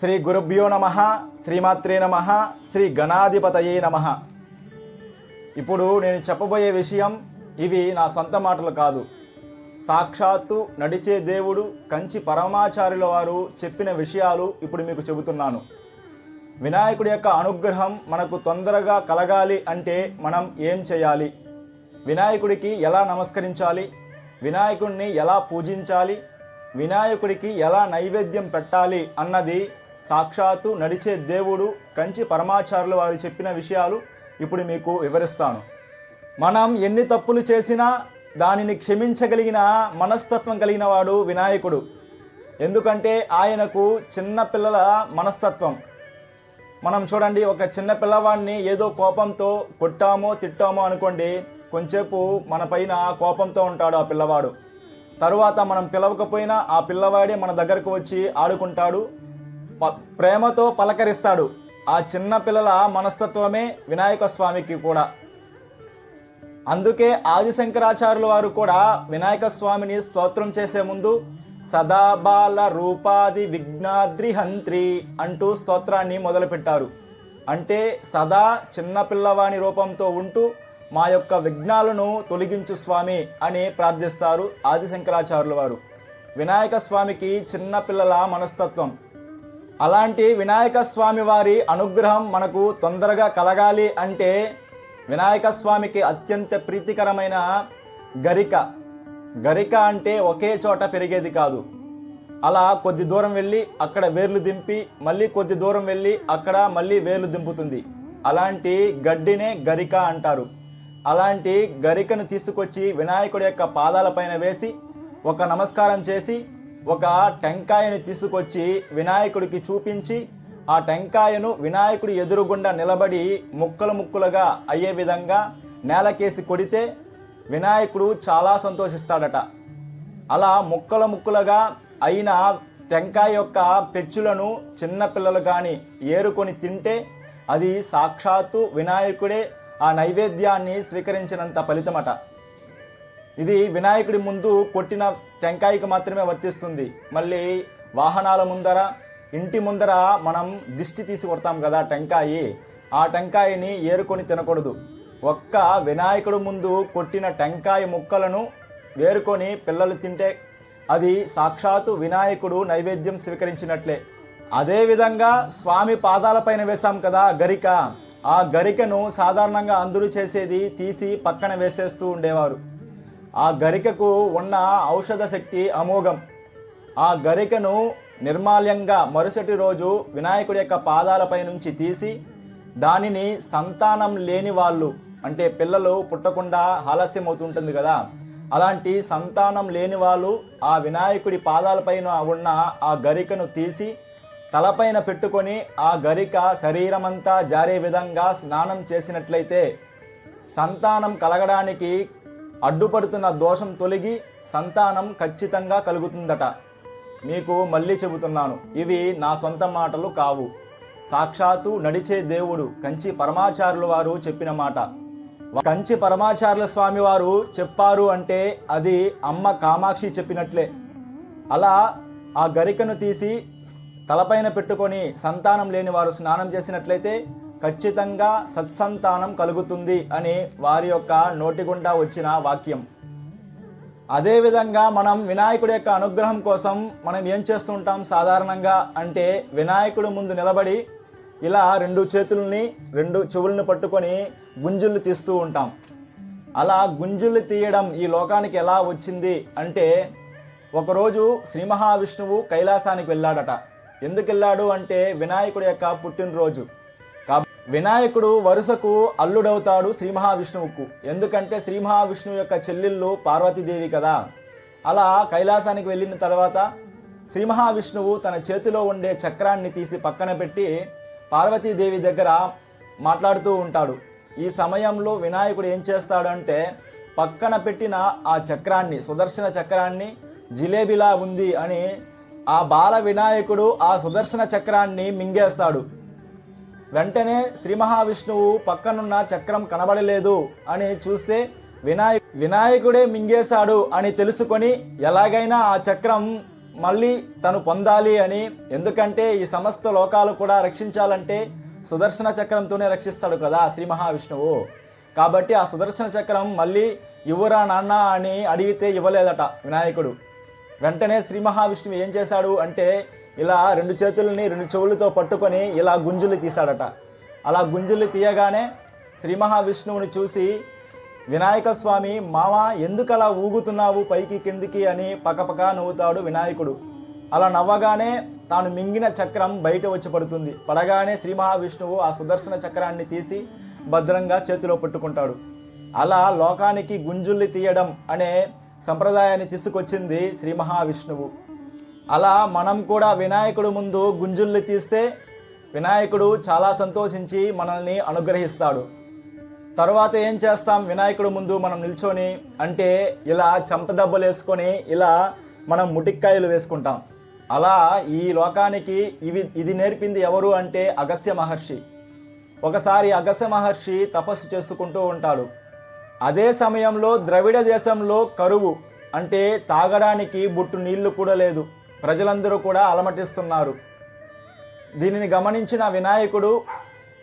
శ్రీ గురుభ్యో నమ శ్రీమాత్రే నమ శ్రీ గణాధిపతయే నమ. ఇప్పుడు నేను చెప్పబోయే విషయం ఇవి నా సొంత మాటలు కాదు. సాక్షాత్తు నడిచే దేవుడు కంచి పరమాచార్యుల వారు చెప్పిన విషయాలు ఇప్పుడు మీకు చెబుతున్నాను. వినాయకుడి యొక్క అనుగ్రహం మనకు తొందరగా కలగాలి అంటే మనం ఏం చేయాలి? వినాయకుడికి ఎలా నమస్కరించాలి? వినాయకుడిని ఎలా పూజించాలి? వినాయకుడికి ఎలా నైవేద్యం పెట్టాలి అన్నది సాక్షాత్తు నడిచే దేవుడు కంచి పరమాచారులు వారు చెప్పిన విషయాలు ఇప్పుడు మీకు వివరిస్తాను. మనం ఎన్ని తప్పులు చేసినా దానిని క్షమించగలిగిన మనస్తత్వం కలిగిన వాడు వినాయకుడు. ఎందుకంటే ఆయనకు చిన్నపిల్లల మనస్తత్వం. మనం చూడండి ఒక చిన్న పిల్లవాడిని ఏదో కోపంతో కొట్టామో తిట్టామో అనుకోండి కొంచెంసేపు మన పైన కోపంతో ఉంటాడు ఆ పిల్లవాడు. తరువాత మనం పిలవకపోయినా ఆ పిల్లవాడే మన దగ్గరకు వచ్చి ఆడుకుంటాడు. ప్రేమతో పలకరిస్తాడు. ఆ చిన్న పిల్లల మనస్తత్వమే వినాయక స్వామికి కూడా. అందుకే ఆదిశంకరాచార్యుల వారు కూడా వినాయక స్వామిని స్తోత్రం చేసే ముందు సదాబాల రూపాది విఘ్నాద్రి హంత్రి అంటూ స్తోత్రాన్ని మొదలుపెట్టారు. అంటే సదా చిన్నపిల్లవాణి రూపంతో ఉంటూ మా యొక్క విఘ్నాలను తొలగించు స్వామి అని ప్రార్థిస్తారు ఆదిశంకరాచార్యుల వారు. వినాయక స్వామికి చిన్నపిల్లల మనస్తత్వం. అలాంటి వినాయక స్వామి వారి అనుగ్రహం మనకు తొందరగా కలగాలి అంటే వినాయక స్వామికి అత్యంత ప్రీతికరమైన గరిక. గరిక అంటే ఒకే చోట పెరిగేది కాదు. అలా కొద్ది దూరం వెళ్ళి అక్కడ వేర్లు దింపి మళ్ళీ కొద్ది దూరం వెళ్ళి అక్కడ మళ్ళీ వేర్లు దింపుతుంది. అలాంటి గడ్డినే గరిక అంటారు. అలాంటి గరికను తీసుకొచ్చి వినాయకుడి యొక్క పాదాలపైన వేసి ఒక నమస్కారం చేసి ఒక టెంకాయని తీసుకొచ్చి వినాయకుడికి చూపించి ఆ టెంకాయను వినాయకుడి ఎదురుగుండా నిలబడి ముక్కలు ముక్కలుగా అయ్యే విధంగా నేలకేసి కొడితే వినాయకుడు చాలా సంతోషిస్తాడట. అలా ముక్కల ముక్కలుగా అయిన టెంకాయ యొక్క పెచ్చులను చిన్నపిల్లలు కానీ ఏరుకొని తింటే అది సాక్షాత్తు వినాయకుడే ఆ నైవేద్యాన్ని స్వీకరించినంత ఫలితమట. ఇది వినాయకుడి ముందు కొట్టిన టెంకాయకి మాత్రమే వర్తిస్తుంది. మళ్ళీ వాహనాల ముందర ఇంటి ముందర మనం దిష్టి తీసి కొడతాం కదా టెంకాయి. ఆ టెంకాయని ఏరుకొని తినకూడదు. ఒక్క వినాయకుడు ముందు కొట్టిన టెంకాయ ముక్కలను వేరుకొని పిల్లలు తింటే అది సాక్షాత్తు వినాయకుడు నైవేద్యం స్వీకరించినట్లే. అదేవిధంగా స్వామి పాదాలపైన వేశాం కదా గరిక. ఆ గరికను సాధారణంగా అందరూ చేసేది తీసి పక్కన వేసేస్తూ ఉండేవారు. ఆ గరికకు ఉన్న ఔషధ శక్తి అమోఘం. ఆ గరికను నిర్మాల్యంగా మరుసటి రోజు వినాయకుడి యొక్క పాదాలపై నుంచి తీసి దానిని సంతానం లేని వాళ్ళు అంటే పిల్లలు పుట్టకుండా ఆలస్యం అవుతుంటుంది కదా అలాంటి సంతానం లేని వాళ్ళు ఆ వినాయకుడి పాదాలపైన ఉన్న ఆ గరికను తీసి తలపైన పెట్టుకొని ఆ గరిక శరీరమంతా జారే విధంగా స్నానం చేసినట్లయితే సంతానం కలగడానికి అడ్డుపడుతున్న దోషం తొలగి సంతానం ఖచ్చితంగా కలుగుతుందట. మీకు మళ్ళీ చెబుతున్నాను ఇవి నా సొంత మాటలు కావు. సాక్షాత్తు నడిచే దేవుడు కంచి పరమాచారుల వారు చెప్పిన మాట. కంచి పరమాచార్యుల స్వామి వారు చెప్పారు అంటే అది అమ్మ కామాక్షి చెప్పినట్లే. అలా ఆ గరికను తీసి తలపైన పెట్టుకొని సంతానం లేని వారు స్నానం చేసినట్లయితే ఖచ్చితంగా సత్సంతానం కలుగుతుంది అని వారి యొక్క నోటి గుండా వచ్చిన వాక్యం. అదేవిధంగా మనం వినాయకుడి యొక్క అనుగ్రహం కోసం మనం ఏం చేస్తుంటాం సాధారణంగా అంటే వినాయకుడు ముందు నిలబడి ఇలా రెండు చేతుల్ని రెండు చెవులను పట్టుకొని గుంజులు తీస్తూ ఉంటాం. అలా గుంజులు తీయడం ఈ లోకానికి ఎలా వచ్చింది అంటే ఒకరోజు శ్రీ మహావిష్ణువు కైలాసానికి వెళ్ళాడట. ఎందుకు వెళ్ళాడు అంటే వినాయకుడి యొక్క పుట్టినరోజు. వినాయకుడు వరుసకు అల్లుడవుతాడు శ్రీ మహావిష్ణువుకు. ఎందుకంటే శ్రీ మహావిష్ణువు యొక్క చెల్లెళ్ళు పార్వతీదేవి కదా. అలా కైలాసానికి వెళ్ళిన తర్వాత శ్రీ మహావిష్ణువు తన చేతిలో ఉండే చక్రాన్ని తీసి పక్కన పెట్టి పార్వతీదేవి దగ్గర మాట్లాడుతూ ఉంటాడు. ఈ సమయంలో వినాయకుడు ఏం చేస్తాడంటే పక్కన పెట్టిన ఆ చక్రాన్ని సుదర్శన చక్రాన్ని జిలేబిలా ఉంది అని ఆ బాల వినాయకుడు ఆ సుదర్శన చక్రాన్ని మింగేస్తాడు. వెంటనే శ్రీ మహావిష్ణువు పక్కనున్న చక్రం కనబడలేదు అని చూస్తే వినాయక్ వినాయకుడే మింగేశాడు అని తెలుసుకొని ఎలాగైనా ఆ చక్రం మళ్ళీ తను పొందాలి అని. ఎందుకంటే ఈ సమస్త లోకాలు కూడా రక్షించాలంటే సుదర్శన చక్రంతోనే రక్షిస్తాడు కదా శ్రీ మహావిష్ణువు. కాబట్టి ఆ సుదర్శన చక్రం మళ్ళీ ఇవ్వరా నాన్న అని అడిగితే ఇవ్వలేదట వినాయకుడు. వెంటనే శ్రీ మహావిష్ణువు ఏం చేశాడు అంటే ఇలా రెండు చేతులని రెండు చెవులతో పట్టుకొని ఇలా గుంజులు తీశాడట. అలా గుంజులు తీయగానే శ్రీ మహావిష్ణువుని చూసి వినాయక స్వామి మామ ఎందుకు అలా ఊగుతున్నావు పైకి కిందికి? అని పకపక నవ్వుతాడు వినాయకుడు. అలా నవ్వగానే తాను మింగిన చక్రం బయట వచ్చి పడుతుంది. పడగానే శ్రీ మహావిష్ణువు ఆ సుదర్శన చక్రాన్ని తీసి భద్రంగా చేతిలో పట్టుకుంటాడు. అలా లోకానికి గుంజుల్ని తీయడం అనే సంప్రదాయాన్ని తీసుకొచ్చింది శ్రీ మహావిష్ణువు. అలా మనం కూడా వినాయకుడు ముందు గుంజుల్ని తీస్తే వినాయకుడు చాలా సంతోషించి మనల్ని అనుగ్రహిస్తాడు. తర్వాత ఏం చేస్తాం? వినాయకుడు ముందు మనం నిల్చొని అంటే ఇలా చెంపదెబ్బలు వేసుకొని ఇలా మనం ముటిక్కాయలు వేసుకుంటాం. అలా ఈ లోకానికి ఇవి ఇది నేర్పింది ఎవరు అంటే అగస్య మహర్షి. ఒకసారి అగస్య మహర్షి తపస్సు చేసుకుంటూ ఉంటాడు. అదే సమయంలో ద్రవిడ దేశంలో కరువు అంటే తాగడానికి బుట్టు నీళ్ళు కూడా లేదు. ప్రజలందరూ కూడా అలమటిస్తున్నారు. దీనిని గమనించిన వినాయకుడు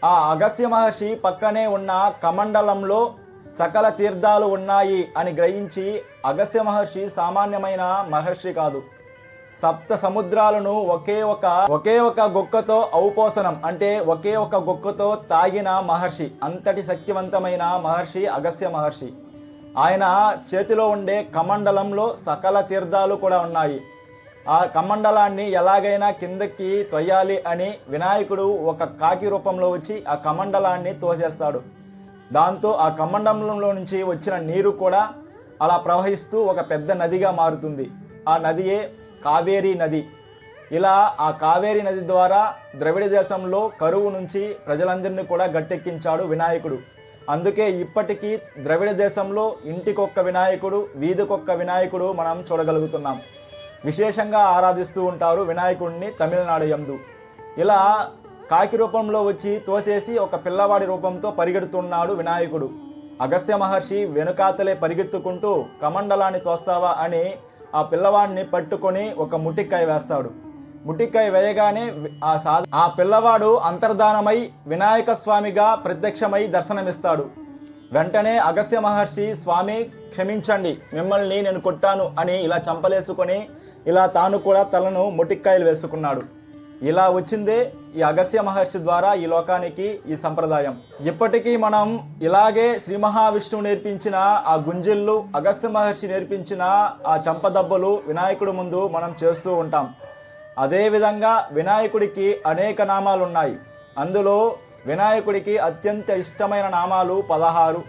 ఆ అగస్య మహర్షి పక్కనే ఉన్న కమండలంలో సకల తీర్థాలు ఉన్నాయి అని గ్రహించి అగస్య మహర్షి సామాన్యమైన మహర్షి కాదు. సప్త సముద్రాలను ఒకే ఒక ఒకే ఒక గొక్కతో ఔపోసనం అంటే ఒకే ఒక గొక్కతో తాగిన మహర్షి అంతటి శక్తివంతమైన మహర్షి అగస్య మహర్షి. ఆయన చేతిలో ఉండే కమండలంలో సకల తీర్థాలు కూడా ఉన్నాయి. ఆ కమండలాన్ని ఎలాగైనా కిందకి తొయ్యాలి అని వినాయకుడు ఒక కాకి రూపంలో వచ్చి ఆ కమండలాన్ని తోసేస్తాడు. దాంతో ఆ కమండలంలో నుంచి వచ్చిన నీరు కూడా అలా ప్రవహిస్తూ ఒక పెద్ద నదిగా మారుతుంది. ఆ నదియే కావేరీ నది. ఇలా ఆ కావేరీ నది ద్వారా ద్రవిడ దేశంలో కరువు నుంచి ప్రజలందరినీ కూడా గట్టెక్కించాడు వినాయకుడు. అందుకే ఇప్పటికీ ద్రవిడ దేశంలో ఇంటికొక్క వినాయకుడు వీధికొక్క వినాయకుడు మనం చూడగలుగుతున్నాం. విశేషంగా ఆరాధిస్తూ ఉంటారు వినాయకుడిని తమిళనాడు యందు. ఇలా కాకి రూపంలో వచ్చి తోసేసి ఒక పిల్లవాడి రూపంతో పరిగెడుతున్నాడు వినాయకుడు. అగస్య మహర్షి వెనుకాతలే పరిగెత్తుకుంటూ కమండలాన్ని తోస్తావా? అని ఆ పిల్లవాడిని పట్టుకొని ఒక ముటిక్కాయ వేస్తాడు. ముటిక్కాయ వేయగానే ఆ సా ఆ పిల్లవాడు అంతర్ధానమై వినాయక స్వామిగా ప్రత్యక్షమై దర్శనమిస్తాడు. వెంటనే అగస్య మహర్షి స్వామి క్షమించండి మిమ్మల్ని నేను కొట్టాను అని ఇలా చంపలేసుకొని ఇలా తాను కూడా తలను మొటిక్కాయలు వేసుకున్నాడు. ఇలా వచ్చిందే ఈ అగస్య మహర్షి ద్వారా ఈ లోకానికి ఈ సంప్రదాయం. ఇప్పటికీ మనం ఇలాగే శ్రీ మహావిష్ణువు నేర్పించిన ఆ గుంజిళ్ళు అగస్య మహర్షి నేర్పించిన ఆ చంపదబ్బలు వినాయకుడి ముందు మనం చేస్తూ ఉంటాం. అదేవిధంగా వినాయకుడికి అనేక నామాలు ఉన్నాయి అందులో వినాయకుడికి అత్యంత ఇష్టమైన నామాలు పదహారు.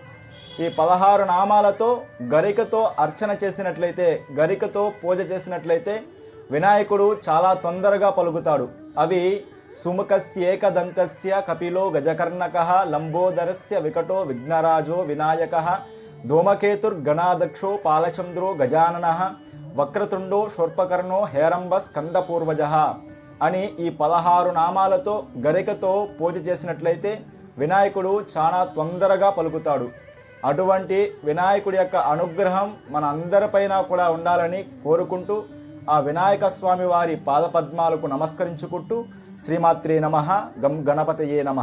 ఈ పదహారు నామాలతో గరికతో అర్చన చేసినట్లయితే గరికతో పూజ చేసినట్లయితే వినాయకుడు చాలా తొందరగా పలుకుతాడు. అవి సుముఖస్యేకదంతస్య కపిలో గజకర్ణక లంబోదరస్య వికటో విఘ్నరాజో వినాయక ధూమకేతుర్గణాదక్షో పాలచంద్రో గజానన వక్రతుండో శూర్పకర్ణో హేరంబ స్కందపూర్వజ అని ఈ పదహారు నామాలతో గరికతో పూజ చేసినట్లయితే వినాయకుడు చాలా తొందరగా పలుకుతాడు. అటువంటి వినాయకుడి యొక్క అనుగ్రహం మన అందరిపైన కూడా ఉండాలని కోరుకుంటూ ఆ వినాయక స్వామి వారి పాదపద్మాలకు నమస్కరించుకుంటూ శ్రీమాత్రే నమ గం గణపతయే నమ.